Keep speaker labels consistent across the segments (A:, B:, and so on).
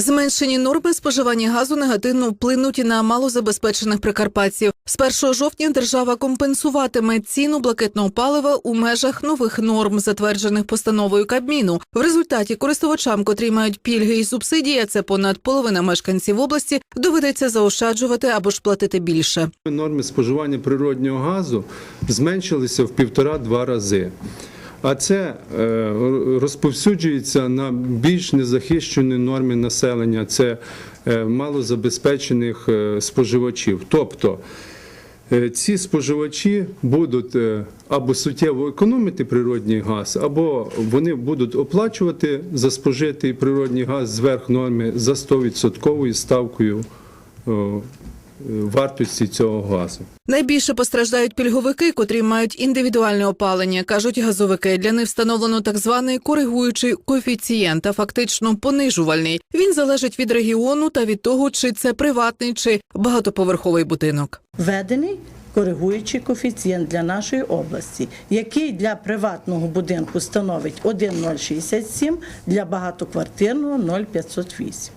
A: Зменшені норми споживання газу негативно вплинуть і на малозабезпечених прикарпатців. З 1 жовтня держава компенсуватиме ціну блакитного палива у межах нових норм, затверджених постановою Кабміну. В результаті користувачам, котрі мають пільги і субсидії, це понад половина мешканців області, доведеться заощаджувати або ж платити більше.
B: Норми споживання природнього газу зменшилися в півтора-два рази. А це е, розповсюджується на більш незахищені норми населення, це е, малозабезпечених е, споживачів. Тобто ці споживачі будуть або суттєво економити природний газ, або вони будуть оплачувати за спожитий природний газ зверх норми за 100% ставкою вартості цього газу.
A: Найбільше постраждають пільговики, котрі мають індивідуальне опалення, кажуть газовики. Для них встановлено так званий коригуючий коефіцієнт, а фактично понижувальний. Він залежить від регіону та від того, чи це приватний чи багатоповерховий будинок.
C: введений коригуючий коефіцієнт для нашої області, який для приватного будинку становить 1,067, для багатоквартирного 0,508.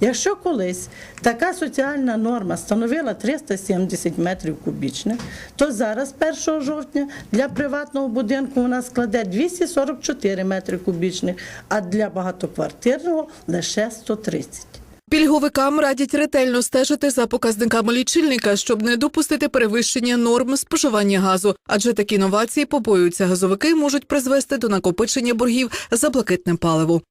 C: Якщо колись така соціальна норма становила 370 метрів кубічних, то зараз, 1 жовтня, для приватного будинку вона складе 244 метри кубічних, а для багатоквартирного лише 130.
A: Пільговикам радять ретельно стежити за показниками лічильника, щоб не допустити перевищення норм споживання газу, адже такі новації побоюються газовики можуть призвести до накопичення боргів за блакитне паливо.